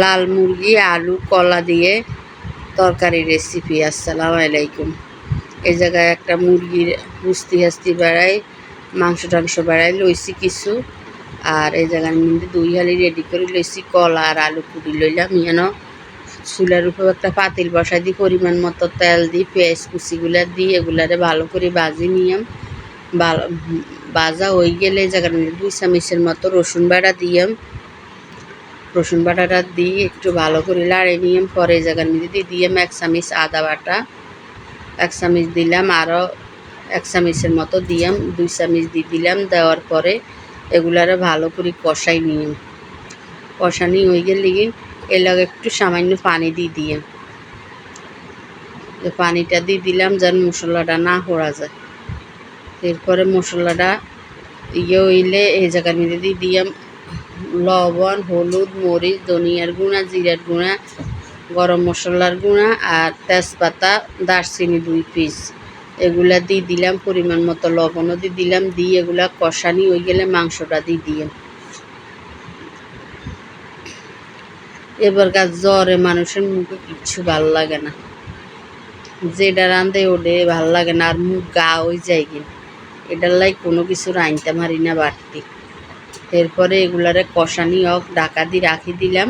লাল মুরগি, আলু, কলা দিয়ে তরকারি রেসিপি আসসালামু আলাইকুম। এই জায়গায় একটা মুরগির হুস্তি হাস্তি বেড়াই মাংস টাংস বেড়াই লইছি কিছু। আর এই জায়গার মধ্যে দুই হালি রেডি করে লইছি, কলা আর আলু কুটি লইলাম। যেন চুলার উপর একটা পাতিল বসাই দিই, পরিমাণ মতো তেল দিই, পেঁয়াজ কুচিগুলা দিই, এগুলারে ভালো করে বাজি নিয়াম। ভালো বাজা হয়ে গেলে এই জায়গার মধ্যে দুই চামিচের মতো রসুন বাটা দিয়াম। রসুন বাটাটা দিয়ে একটু ভালো করে লাড়ে নিয়ে পরে জায়গার মধ্যে দিয়ে দিলাম এক চামিচ আদা বাটা, এক চামিচ দিলাম আরও এক চামিচের মতো দিয়াম দুই চামিচ দিয়ে দিলাম, দেওয়ার পরে এগুলারে ভালো করে কষাই নিয়ে। কষানি হয়ে গেলে এর লগে একটু সামান্য পানি দিয়ে দিয়ে। পানিটা দিয়ে দিলাম যেন মশলাটা না হওয়া যায়। এরপরে মশলাটা ইয়ে হইলে এই জায়গার মধ্যে দিয়ে দিয়াম লবণ, হলুদ, মরিচ, ধনিয়ার গুঁড়া, জিরার গুঁড়া, গরম মশলার গুঁড়া আর তেজপাতা, দারচিনি দুই পিস। এগুলা দিয়ে দিলাম, পরিমাণ মতো লবণও দিয়ে দিলাম, দিয়ে এগুলা কষানি হয়ে গেলে মাংসটা দিয়ে এবার গাছ জ্বরে মানুষের মুখে কিচ্ছু ভালো লাগে না। যেটা রান্ধে ওডে ভালো লাগে না, আর মুখ গা হয়ে যায় কিনা। এটার লাই কোনো কিছু রাইনতে মারি না বাড়তি। এরপরে এগুলারে কষানি হোক ডাকা দিয়ে রাখি দিলাম।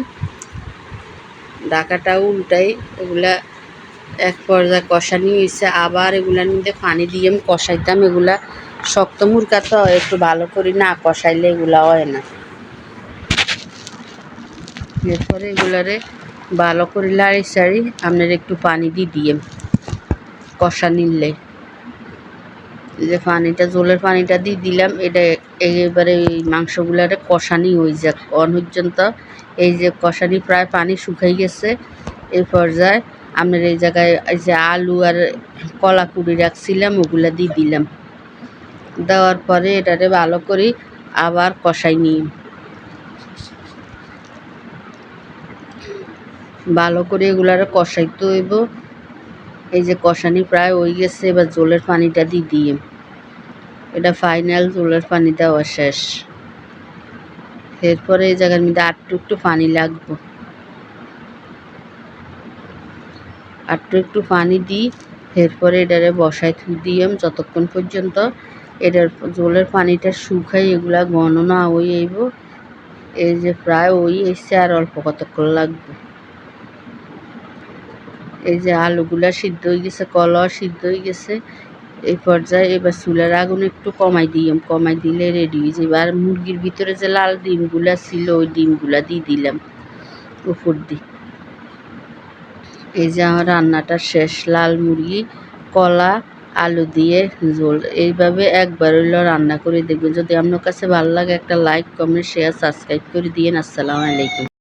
ডাকাটাও উল্টাই এগুলা এক পর্যায়ে কষানি হয়েছে আবার এগুলার মধ্যে পানি দিয়ে কষাইতাম। এগুলা শক্ত মুরগা তো, একটু ভালো করি না কষাইলে এগুলা হয় না। এরপরে এগুলারে ভালো করে লাড়ি সাড়ি আপনার একটু পানি দিয়ে দিয়ে কষা নিলে। যে পানিটা, জলের পানিটা দিয়ে দিলাম। এটা এবারে এই মাংসগুলারে কষানি হয়ে যাক অনপর্যন্ত এই যে কষানি প্রায় পানি শুকাই গেছে। এই পর্যায়ে আপনার এই জায়গায় এই যে আলু আর কলা কুড়ি রাখছিলাম, ওগুলা দিয়ে দিলাম। দেওয়ার পরে এটারে ভালো করে আবার কষাই নিই। ভালো করে এগুলারে কষাইতে হইব। এই যে কষানি প্রায় হয়ে গেছে, এবার জলের পানিটা দিয়ে দিয়ে এটা ফাইনাল জলের পানি দেওয়া শেষ। এরপরে এই জায়গার মধ্যে আটটু একটু পানি লাগবো। আটটু একটু পানি দিই, এরপরে এটারে বসায় থুই দিয়াম যতক্ষণ পর্যন্ত এটার জলের পানিটা শুকাই এগুলা ঘন না ওই আইব, এই যে প্রায় ওই এসছে আর অল্প কতক্ষণ লাগবে। এই যে আলুগুলা সিদ্ধ হয়ে গেছে কলা সিদ্ধ হয়ে গেছে। এই পর্যায়ে এবার চুলার আগুন একটু কমাই দিলাম কমাই দিলে রেডি হয়ে যাবে। আর মুরগির ভিতরে যে লাল ডিমগুলা ছিল, ওই ডিমগুলা দিয়ে দিলাম উপর দিয়ে। এই যে আমার রান্নাটা শেষ, লাল মুরগি, কলা, আলু দিয়ে ঝোল। এইভাবে একবার হইলেও রান্না করে দেখবেন। যদি আপনার কাছে ভালো লাগে একটা লাইক কমেন্ট শেয়ার সাবস্ক্রাইব করে দিয়েন। আসসালামু আলাইকুম।